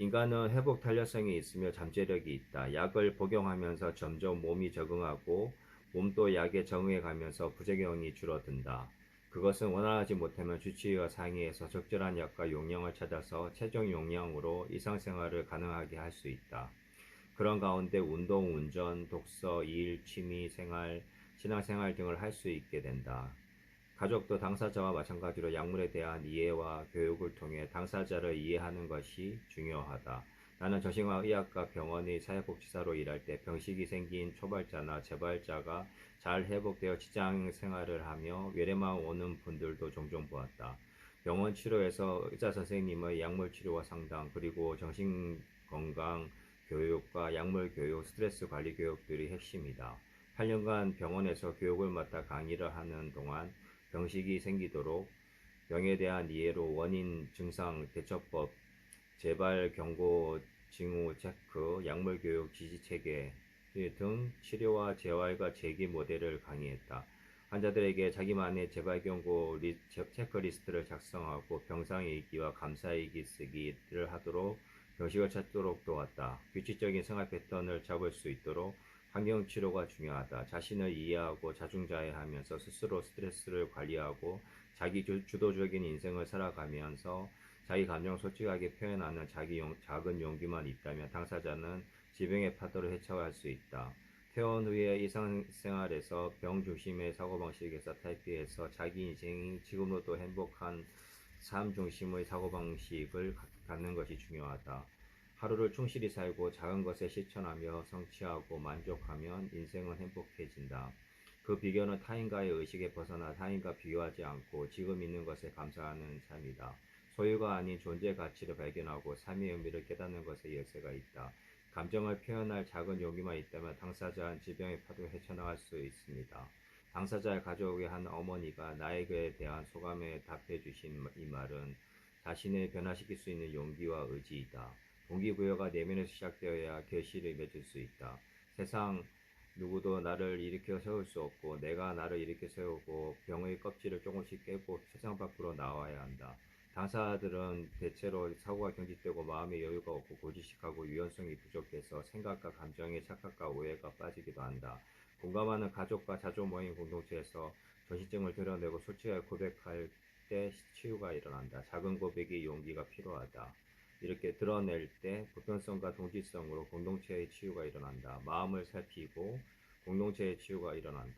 인간은 회복 탄력성이 있으며 잠재력이 있다. 약을 복용하면서 점점 몸이 적응하고 몸도 약에 적응해 가면서 부작용이 줄어든다. 그것은 원활하지 못하면 주치의와 상의해서 적절한 약과 용량을 찾아서 최종 용량으로 일상생활을 가능하게 할 수 있다. 그런 가운데 운동, 운전, 독서, 일, 취미, 생활, 신앙생활 등을 할 수 있게 된다. 가족도 당사자와 마찬가지로 약물에 대한 이해와 교육을 통해 당사자를 이해하는 것이 중요하다. 나는 정신과 의학과 병원의 사회복지사로 일할 때 병식이 생긴 초발자나 재발자가 잘 회복되어 직장 생활을 하며 외래만 오는 분들도 종종 보았다. 병원 치료에서 의사 선생님의 약물 치료와 상담 그리고 정신 건강 교육과 약물 교육, 스트레스 관리 교육들이 핵심이다. 8년간 병원에서 교육을 맡아 강의를 하는 동안 병식이 생기도록 병에 대한 이해로 원인, 증상, 대처법, 재발 경고, 징후 체크, 약물 교육, 지지 체계 등 치료와 재활과 재기 모델을 강의했다. 환자들에게 자기만의 재발 경고 리, 체크 리스트를 작성하고 병상 일기와 감사 일기 쓰기를 하도록 병식을 찾도록 도왔다. 규칙적인 생활 패턴을 잡을 수 있도록 환경 치료가 중요하다. 자신을 이해하고 자중자애하면서 스스로 스트레스를 관리하고 자기 주, 주도적인 인생을 살아가면서 자기 감정을 솔직하게 표현하는 자기 용, 작은 용기만 있다면 당사자는 질병의 파도를 헤쳐갈 수 있다. 퇴원 후에 일상생활에서 병 중심의 사고방식에서 탈피해서 자기 인생이 지금으로도 행복한 삶 중심의 사고방식을 갖는 것이 중요하다. 하루를 충실히 살고 작은 것에 실천하며 성취하고 만족하면 인생은 행복해진다. 그 비결은 타인과의 의식에 벗어나 타인과 비교하지 않고 지금 있는 것에 감사하는 삶이다. 소유가 아닌 존재 가치를 발견하고 삶의 의미를 깨닫는 것에 열쇠가 있다. 감정을 표현할 작은 용기만 있다면 당사자는 질병의 파도에 헤쳐나갈 수 있습니다. 당사자의 가족의 한 어머니가 나에게 대한 소감에 답해 주신 이 말은 자신을 변화시킬 수 있는 용기와 의지이다. 동기부여가 내면에서 시작되어야 결실을 맺을 수 있다. 세상 누구도 나를 일으켜 세울 수 없고 내가 나를 일으켜 세우고 병의 껍질을 조금씩 깨고 세상 밖으로 나와야 한다. 당사자들은 대체로 사고가 경직되고 마음의 여유가 없고 고지식하고 유연성이 부족해서 생각과 감정의 착각과 오해가 빠지기도 한다. 공감하는 가족과 자조 모임 공동체에서 전신증을 드러내고 솔직하게 고백할 때 치유가 일어난다. 작은 고백이 용기가 필요하다. 이렇게 드러낼 때 보편성과 동질성으로 공동체의 치유가 일어난다. 마음을 살피고 공동체의 치유가 일어난다.